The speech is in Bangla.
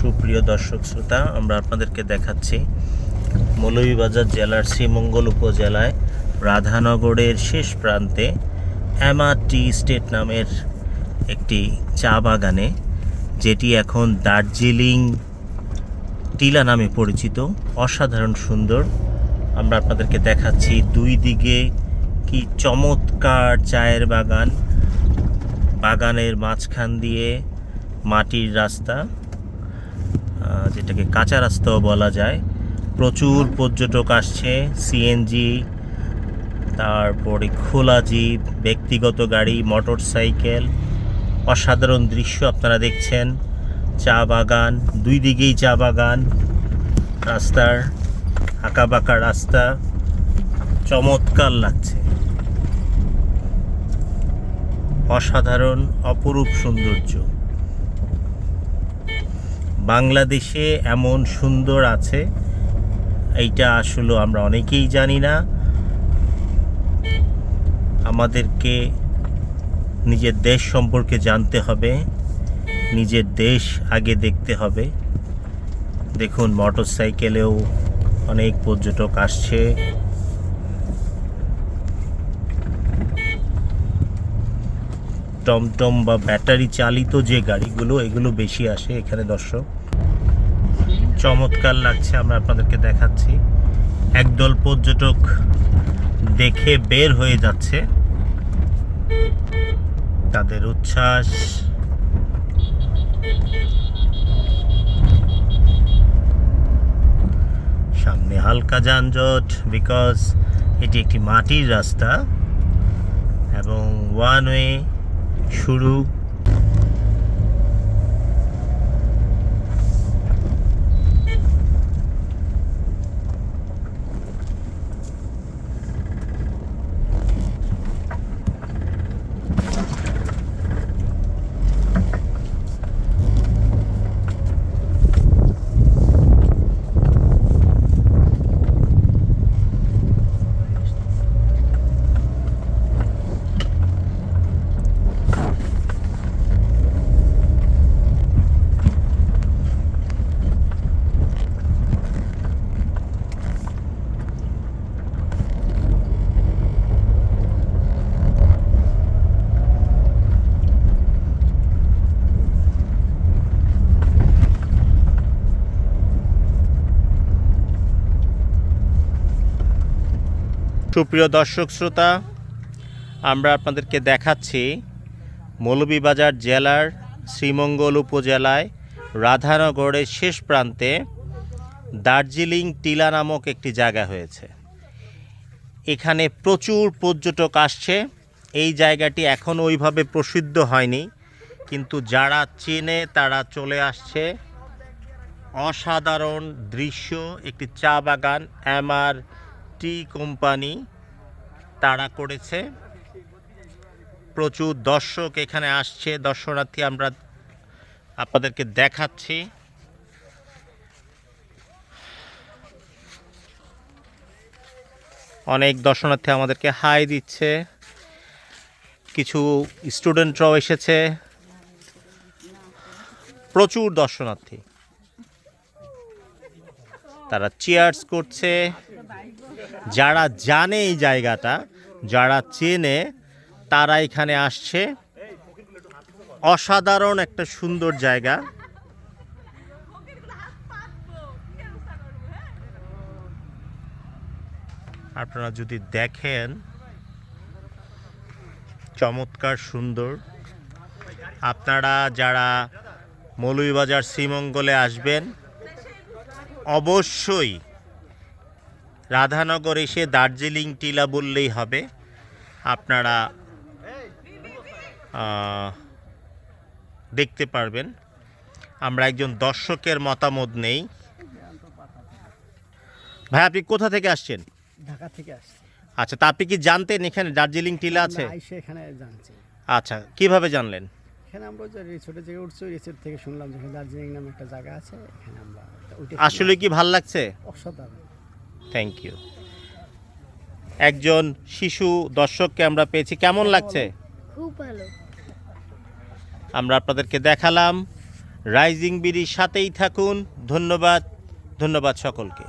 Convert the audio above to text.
সুপ্রিয় দর্শক শ্রোতা, আমরা আপনাদেরকে দেখাচ্ছি মৌলভীবাজার জেলার শ্রীমঙ্গল উপজেলায় রাধানগরের শেষ প্রান্তে অ্যামা টি স্টেট নামের একটি চা বাগানে, যেটি এখন দার্জিলিং টিলা নামে পরিচিত, অসাধারণ সুন্দর। আমরা আপনাদেরকে দেখাচ্ছি দুই দিকে কি চমৎকার চায়ের বাগান। বাগানের মাঝখান দিয়ে মাটির রাস্তা। যেটাকে কাঁচা রাস্তাও বলা যায়। প্রচুর পর্যটক আসছে সিএনজি তারপরে খোলা জিপ, ব্যক্তিগত গাড়ি মোটর সাইকেল অসাধারণ দৃশ্য আপনারা দেখছেন। চা বাগান, দুই দিকেই চা বাগান, রাস্তার আঁকাবাঁকা রাস্তা, চমৎকার লাগছে। অসাধারণ, অপরূপ সৌন্দর্য। বাংলাদেশে এমন সুন্দর আছে, এইটা আসলে আমরা অনেকেই জানি না। আমাদেরকে নিজের দেশ সম্পর্কে জানতে হবে, নিজের দেশ আগে দেখতে হবে। দেখুন মোটর সাইকেলেও অনেক পর্যটক আসছে। টমটম বা ব্যাটারি চালিত যে গাড়িগুলো, এগুলো বেশি আসে এখানে দর্শক। চমৎকার লাগছে, আমরা আপনাদেরকে দেখাচ্ছি। একদল পর্যটক দেখে বের হয়ে যাচ্ছে। তাদের উচ্ছ্বাস। সামনে হালকা যানজট বিকজ এটি একটি মাটির রাস্তা। এবং ওয়ান ওয়ে শুরু। সুপ্রিয় দর্শক শ্রোতা, আমরা আপনাদেরকে দেখাচ্ছি মৌলভীবাজার জেলার শ্রীমঙ্গল উপজেলায় রাধানগরের শেষ প্রান্তে দার্জিলিং টিলা নামক একটি জায়গা হয়েছে। এখানে প্রচুর পর্যটক আসছে। এই জায়গাটি এখনও ওইভাবে প্রসিদ্ধ হয়নি, কিন্তু যারা চেনে তারা চলে আসছে। অসাধারণ দৃশ্য, একটি চা বাগান এমআর টি কোম্পানি তারা করেছে। প্রচুর দর্শক এখানে আসছে। দর্শনার্থী আমরা আপনাদেরকে দেখাচ্ছি। অনেক দর্শনার্থী আমাদেরকে হাই দিচ্ছে। কিছু স্টুডেন্টরাও এসেছে। প্রচুর দর্শনার্থী। তারা চেয়ার্স করছে। যারা জানে এই জায়গাটা, যারা চেনে, তারা এখানে আসছে। অসাধারণ একটা সুন্দর জায়গা। আপনারা যদি দেখেন, চমৎকার সুন্দর। আপনারা যারা মৌলভীবাজার শ্রীমঙ্গলে আসবেন অবশ্যই। রাধানগর এসে দার্জিলিং টিলা বললেই হবে। আপনারা দেখতে পারবেন। আমরা একজন দর্শকের মতামত নেই। ভাই আপনি কোথা থেকে আসছেন? ঢাকা থেকে আসছি। আচ্ছা তা আপনি কি জানতেন এখানে দার্জিলিং টিলা আছে? এখানে জানছি। আচ্ছা কীভাবে জানলেন? এখানে আমরা যে রিসোর্টে থেকে উঠছি রিসোর্ট থেকে শুনলাম যে দার্জিলিং নামে একটা জায়গা আছে এখানে আমরা উঠে আসলে কি ভালো লাগছে? অসাধারণ। থ্যাংক ইউ একজন শিশু দর্শককে আমরা পেয়েছি কেমন লাগছে? খুব ভালো। আমরা আপনাদেরকে দেখালাম। রাইজিং বিড়ির সাথেই থাকুন ধন্যবাদ ধন্যবাদ সকলকে।